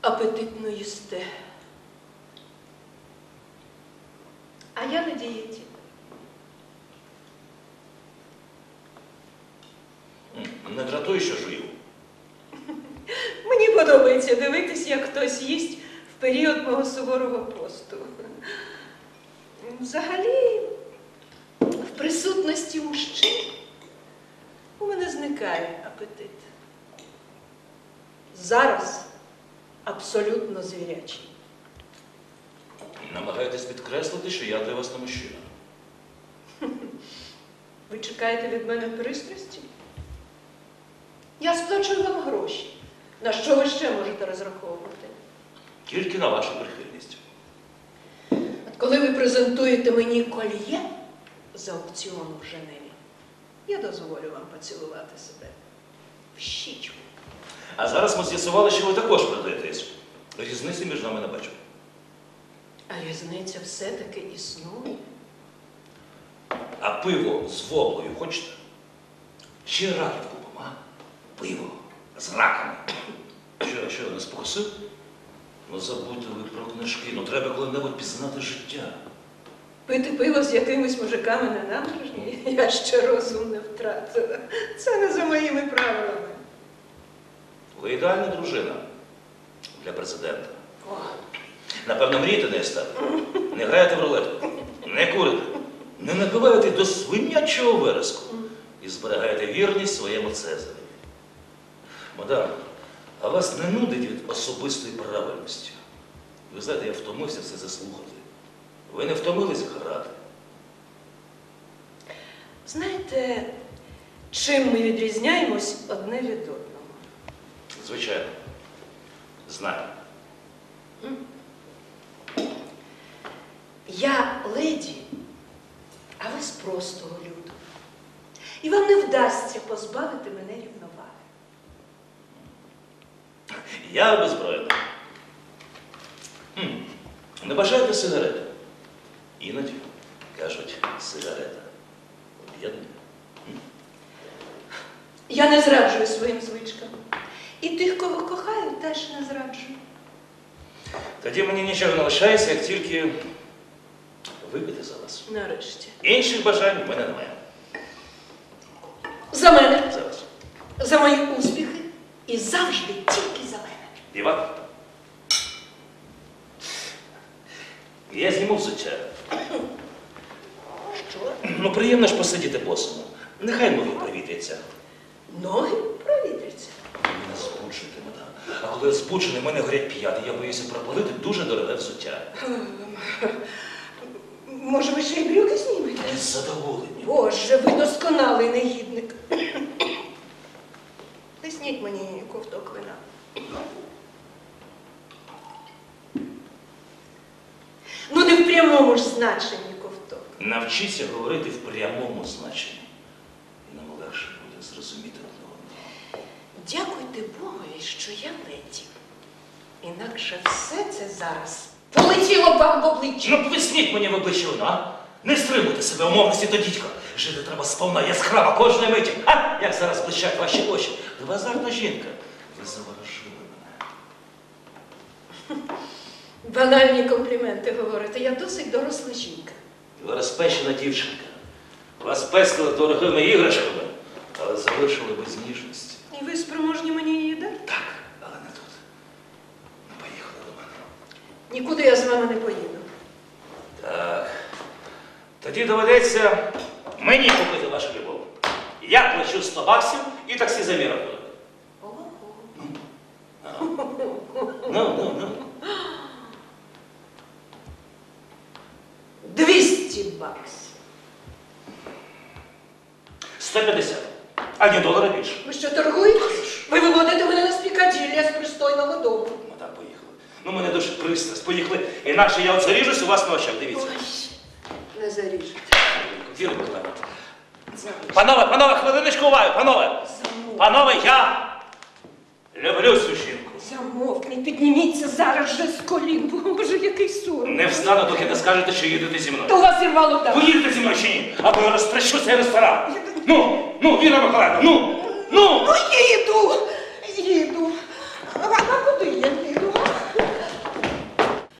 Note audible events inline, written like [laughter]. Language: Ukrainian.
апетитно їсте. А я на дієті. Не дратуй, що жую. [laughs] Мені подобається дивитись, як хтось їсть в період мого суворого посту. Взагалі, в присутності мужчин у мене зникає апетит. Зараз абсолютно звірячий. Намагаєтесь підкреслити, що я для вас не мужчина. Ви чекаєте від мене пристрасті? Я сплачую вам гроші. На що ви ще можете розраховувати? Тільки на вашу прихильність. От коли ви презентуєте мені кольє з аукціону в Женеві, я дозволю вам поцілувати себе щічку. А зараз ми з'ясували, що ви також продаєтесь. Різниці між нами не бачу. А різниця все-таки існує. А пиво з воблою хочете? Ще раків купимо, а? Пиво з раками. Що, що, не спокусив? Ну забудьте ви про книжки, ну треба коли-небудь пізнати життя. Пити пиво з якимись мужиками на набережні, [laughs] я ще розум не втратила. Це не за моїми правилами. Ви ідеальна дружина для президента. О, Напевно, мрієте не стати. Не граєте в рулетку, не курите, не напиваєте до свинячого вереску і зберігаєте вірність своєму Цезареві. Мадам, а вас не нудить від особистої правильності? Ви знаєте, я втомився все це слухати. Ви не втомились грати. знаєте, чим ми відрізняємось одне від одного? Звичайно. Знаю. Я леді, а ви з простого люду. І вам не вдасться позбавити мене рівноваги. Я. Хм. Не бажаєте сигарети? Іноді кажуть, сигарета. Об'єднує. Я не зраджую своїм звичкам. І тих, кого кохаю, теж не зраджую. Тоді мені нічого не лишається, як тільки випити за вас. Нарешті. Інших бажань в мене немає. За мене, За вас. за мої успіхи і завжди тільки за мене. Діва. Я зніму взуття. Що? Ну, приємно ж посидіти босому. Нехай ноги провітряться. Ноги провітряться. Ви мене збуджуєте, мадам. А коли я збуджений, в мене горять п'яти. Я боюся пропалити дуже дороге взуття. Може, ви ще й брюки знімете? Із задоволенням. Боже, ви досконалий негідник. Тисніть мені ковток вина. Ну, не в прямому ж значенні ковток. Навчіться говорити в прямому значенні. І нам легше буде зрозуміти одного. Дякуйте Богові, що я леді. Інакше все це зараз полетіло б вам в обличчя. Ну, плесніть мені в обличчя вина, а? Не стримуйте себе умовності до дідька. Жити треба сповна яскрава кожної миті. А? Як зараз блищать ваші очі. Ви азартна жінка. Ви заворожили мене. [laughs] Банальні компліменти говорите. Я досить доросла жінка. Ви розпечена дівчинка. Вас пестили дорогими іграшками, але залишили без ніжності. І ви спроможні мені її дати? Так, але не тут. Не поїхали до мене. Нікуди я з вами не поїду. Так. Тоді доведеться мені купити вашу любов. Я плачу 100 баксів і таксі за. Ого. Ну, ну, ну. Баксів. 150. Ані долара більше. Ви що торгуєтесь? Ви виводите мене на спікаділля з пристойного дому. Ну так, поїхали. Ну, мене дуже пристрасть. Поїхали. Інакше я от заріжусь у вас на очах. Дивіться. Ой, не заріжете. Віра Миколаївна. Замуж. Панове, панове, хвилиночку уваги, панове. Панове, я люблю жінку замовкніть, підніміться зараз же з колін. Боже, який сором. Не встану, доки не скажете, що їдете зі мною. То у вас зірвало так. Ви їдете зі мною чи ні? Або я розтрещу цей ресторан. Ну, ну, Віра Миколаївна, ну, ну. Ну їду, їду. А куди я їду?